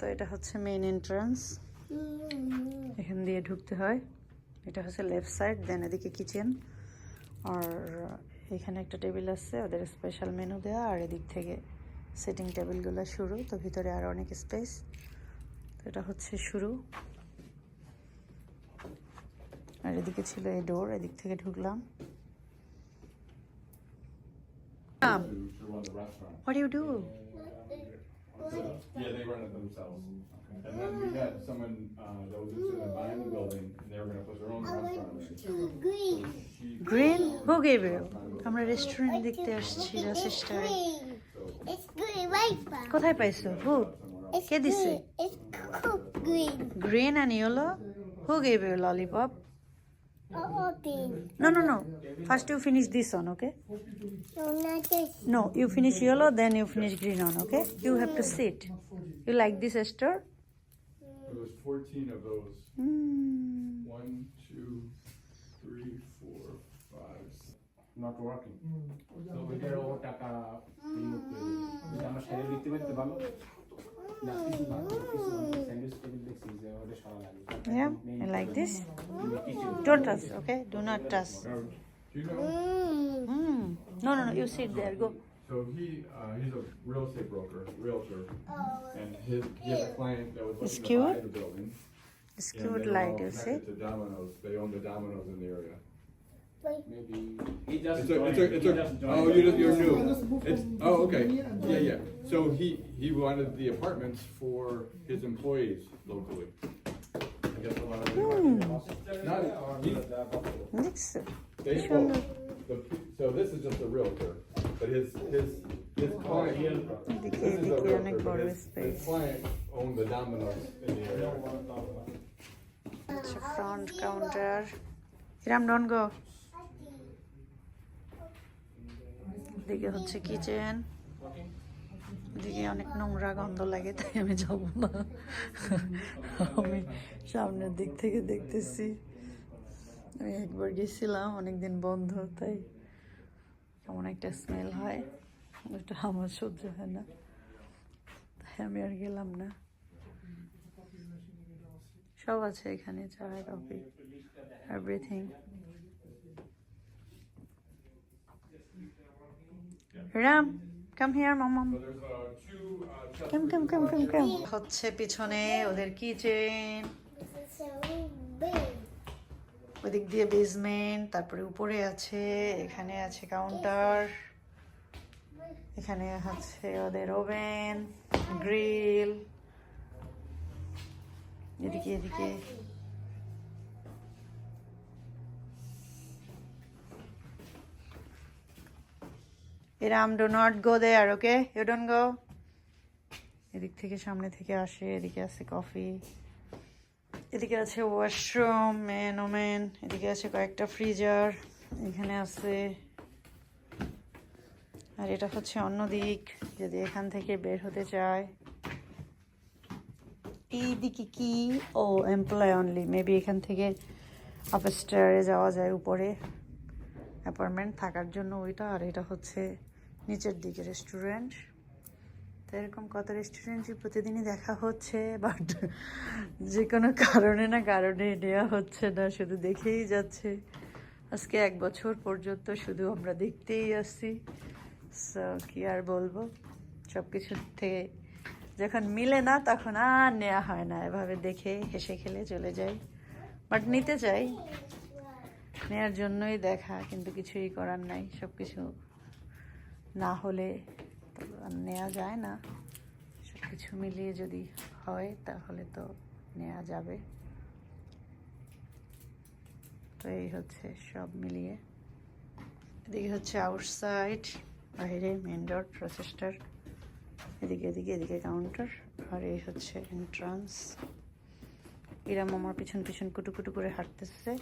তো এটা হচ্ছে মেইন এন্ট্রান্স এখান দিয়ে ঢুকতে হয়। এটা হচ্ছে লেফট সাইড দেন এদিকে কিচেন আর এখানে একটা টেবিল আছে ওদের স্পেশাল মেনু দেওয়া আর এদিক থেকে সিটিং টেবিলগুলো শুরু। তো ভিতরে আর অনেক স্পেস তো এটা হচ্ছে শুরু। আর এদিকে ছিল এই ডোর এদিক থেকে ঢুকলাম। Um, what do you do? Yeah, they run it themselves. And then we had someone, uh, that was interested in buying the building, and they were gonna put their own restaurant in. Green. She- Green? Who gave you? আমরা restaurant দেখতে আসছি রাসেস্টারে Green. It's green, right? Pa? কোথায় পাইছো হু It's কে দিছে green. It's green. Green and yellow who gave you lollipop Oh, green. No, no, no. First you finish this one, okay? No, you finish yellow, then you finish green one, okay? You have to sit. You like this, Esther? There's 14 of those. Mm. One, two, three, four, five. Not working. Hmm. So we get all taka. Yeah, and like this. Don't touch, okay? Do not touch. Mm. No, no, no. You sit there. Go. So he uh, he's a real estate broker, realtor, and his he had a client that was looking to buy the building. It's cute you see. The Domino's, they own the Domino's in the area. Maybe, he doesn't It's a, it's a, it's he a, doesn't join. oh, you're, you're new. It's, oh, okay, yeah, yeah. So he, he wanted the apartments for his employees locally. Hmm. So this is just a realtor, but his, his, his client. this is a realtor, but his- His client owned the Domino's in the area. It's a front counter. Hiram, don't go. এদিকে হচ্ছে kitchen এদিকে অনেক নোংরা গন্ধ লাগে, তাই আমি যাব না। আমি সামনের দিক থেকে দেখতেছি। আমি একবার গেছিলাম, অনেকদিন বন্ধ, তাই কেমন একটা স্মেল হয়। ওটা আমার সহ্য হয় না। তাই আমি আর গেলাম না। সব আছে এখানে, চা coffee everything Ram come here Mamam uh, come come come come come হচ্ছে পিছনে ওদের কিচেন. ওদিক দিয়ে বেসমেন্ট তারপরে উপরে আছে এখানে আছে কাউন্টার এখানে আছে ওদের ওভেন গ্রিল এদিকে এদিকে। এরাম do not go there okay you don't go এদিক থেকে সামনে থেকে আসে, এদিকে আছে কফি এদিকে আছে ওয়াশরুম মেন ওমেন এদিকে আছে কয়েকটা ফ্রিজার এখানে আছে। আর এটা হচ্ছে অন্য দিক, যদি এখান থেকে বের হতে চায়। এই দিকে কি? ও এমপ্লয় অনলি মেবি এখান থেকে আপস্টারে যাওয়া যায় উপরে। অ্যাপার্টমেন্ট থাকার জন্য ওইটা, আর এটা হচ্ছে নিচের দিকে রেস্টুরেন্ট তো এরকম কত রেস্টুরেন্টই প্রতিদিনই দেখা হচ্ছে বাট যে কোনো কারণে না কারণে নেওয়া হচ্ছে না, শুধু দেখেই যাচ্ছে। আজকে এক বছর পর্যন্ত শুধু আমরা দেখতেই আসছি। সো কি আর বলব? সব কিছু থেকে যখন মিলে না, তখন আর নেওয়া হয় না। এভাবে দেখে হেসে খেলে চলে যাই। বাট নিতে চাই। নেয়ার জন্যই দেখা, কিন্তু কিছুই করার নাই। সব কিছু না হলে নেওয়া যায় না। সব কিছু মিলিয়ে যদি হয়, তাহলে তো নেওয়া যাবে। তো এই হচ্ছে সব মিলিয়ে। এদিকে হচ্ছে আউটসাইড বাইরে মেন ডোর প্রসেসটার এদিকে এদিকে এদিকে কাউন্টার আর এই হচ্ছে এন্ট্রান্স এরা আমার পিছন পিছন কুটু কুটু করে হাঁটতেছে।